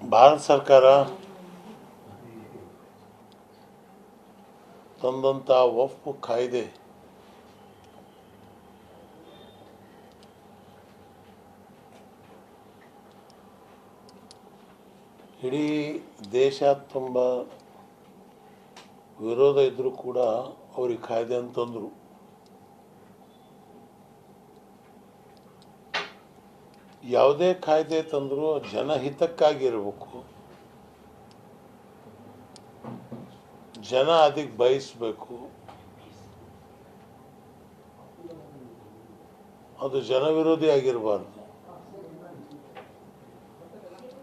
ಭಾರತ ಸರ್ಕಾರ ತಂದಂಥ ಒಪ್ಪು ಕಾಯ್ದೆ ಇಡೀ ದೇಶ ತುಂಬ ವಿರೋಧ ಇದ್ದರೂ ಕೂಡ ಅವ್ರಿಗೆ ಕಾಯ್ದೆ ಅಂತಂದರು. ಯಾವುದೇ ಕಾಯ್ದೆ ತಂದರೂ ಜನಹಿತಕ್ಕಾಗಿರಬೇಕು. ಜನ ಅದಕ್ಕೆ ಬಯಸಬೇಕು. ಅದು ಜನವಿರೋಧಿ ಆಗಿರಬಾರ್ದು.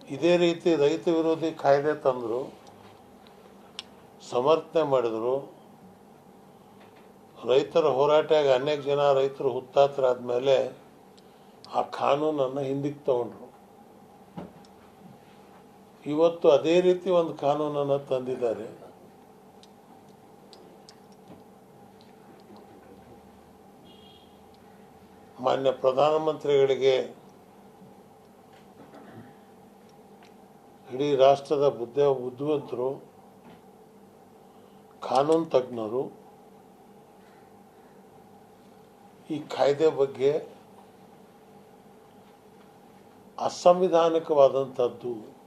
ಇದೇ ರೀತಿ ರೈತ ವಿರೋಧಿ ಕಾಯ್ದೆ ತಂದರು, ಸಮರ್ಥನೆ ಮಾಡಿದರು, ರೈತರ ಹೋರಾಟಕ್ಕೆ ಅನೇಕ ಜನ ರೈತರು ಹುತ್ತಾತರಾದ್ಮೇಲೆ ಆ ಕಾನೂನನ್ನು ಹಿಂದಕ್ಕೆ ತಗೊಂಡ್ರು. ಇವತ್ತು ಅದೇ ರೀತಿ ಒಂದು ಕಾನೂನನ್ನು ತಂದಿದ್ದಾರೆ. ಮಾನ್ಯ ಪ್ರಧಾನಮಂತ್ರಿಗಳಿಗೆ ಇಡೀ ರಾಷ್ಟ್ರದ ಬುದ್ಧ ಬುದ್ಧಿವಂತರು, ಕಾನೂನು ತಜ್ಞರು ಈ ಕಾಯ್ದೆ ಬಗ್ಗೆ ಅಸಂವಿಧಾನಿಕವಾದಂಥದ್ದು.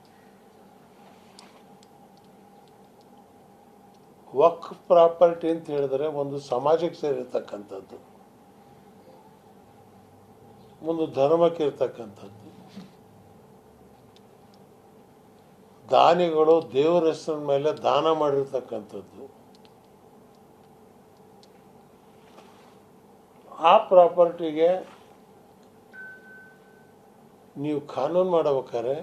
ವಕ್ ಪ್ರಾಪರ್ಟಿ ಅಂತ ಹೇಳಿದ್ರೆ ಒಂದು ಸಮಾಜಕ್ಕೆ ಸೇರಿರ್ತಕ್ಕಂಥದ್ದು. ಒಂದು ಧರ್ಮಕ್ಕೆ ಇರ್ತಕ್ಕಂಥದ್ದು. ದಾನಿಗಳು ದೇವರ ಹೆಸರಿನ ಮೇಲೆ ದಾನ ಮಾಡಿರ್ತಕ್ಕಂಥದ್ದು. ಆ ಪ್ರಾಪರ್ಟಿಗೆ ನೀವು ಕಾನೂನು ಮಾಡಬೇಕಾದ್ರೆ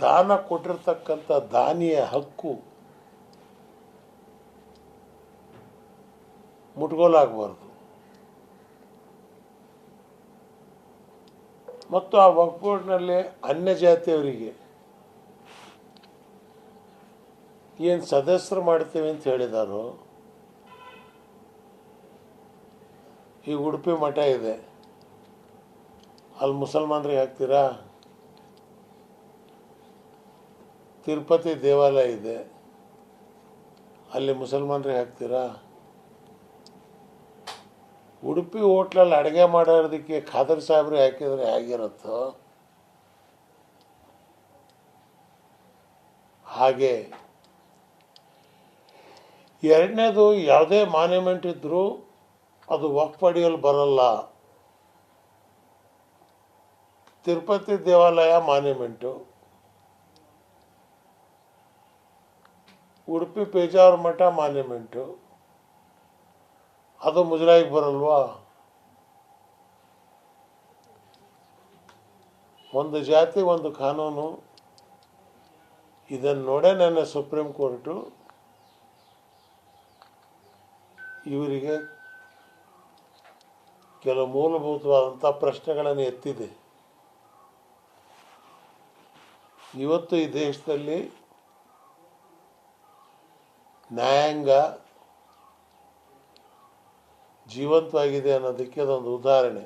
ದಾನ ಕೊಟ್ಟಿರ್ತಕ್ಕಂಥ ದಾನಿಯ ಹಕ್ಕು ಮುಟ್ಗೋಲಾಗಬಾರ್ದು. ಮತ್ತು ಆ ವಕ್ಫ್ ಅನ್ಯ ಜಾತಿಯವರಿಗೆ ಏನು ಸದಸ್ಯರು ಮಾಡ್ತೀವಿ ಅಂತ ಹೇಳಿದಾರೋ, ಈ ಉಡುಪಿ ಮಠ ಇದೆ. ಅಲ್ಲಿ ಮುಸಲ್ಮಾನರಿಗೆ ಹಾಕ್ತೀರಾ ತಿರುಪತಿ ದೇವಾಲಯ ಇದೆ. ಅಲ್ಲಿ ಮುಸಲ್ಮಾನರಿಗೆ ಹಾಕ್ತೀರಾ ಉಡುಪಿ ಹೋಟ್ಲಲ್ಲಿ ಅಡುಗೆ ಮಾಡೋದಕ್ಕೆ ಖಾದರ್ ಸಾಹೇಬ್ರಿ ಹಾಕಿದರೆ ಹೇಗಿರುತ್ತೋ ಹಾಗೆ. ಎರಡನೇದು ಯಾವುದೇ ಮಾನ್ಯುಮೆಂಟ್ ಇದ್ದರೂ ಅದು ವಕ್ಫ್ ಅಡಿಯಲ್ಲಿ ಬರಲ್ಲ. ತಿರುಪತಿ ದೇವಾಲಯ ಮಾನ್ಯುಮೆಂಟು. ಉಡುಪಿ ಪೇಜಾವರ ಮಠ ಮಾನ್ಯುಮೆಂಟು. ಅದು ಮುಜರಾಯಿಗೆ ಬರಲ್ವಾ? ಒಂದು ಜಾತಿ, ಒಂದು ಕಾನೂನು. ಇದನ್ನು ನೋಡೇ ನನ್ನ ಸುಪ್ರೀಂ ಕೋರ್ಟು. ಇವರಿಗೆ ಕೆಲವು ಮೂಲಭೂತವಾದಂಥ ಪ್ರಶ್ನೆಗಳನ್ನು ಎತ್ತಿದೆ. ಇವತ್ತು ಈ ದೇಶದಲ್ಲಿ ನ್ಯಾಯಾಂಗ ಜೀವಂತವಾಗಿದೆ ಅನ್ನೋದಕ್ಕೆ ಅದೊಂದು ಉದಾಹರಣೆ.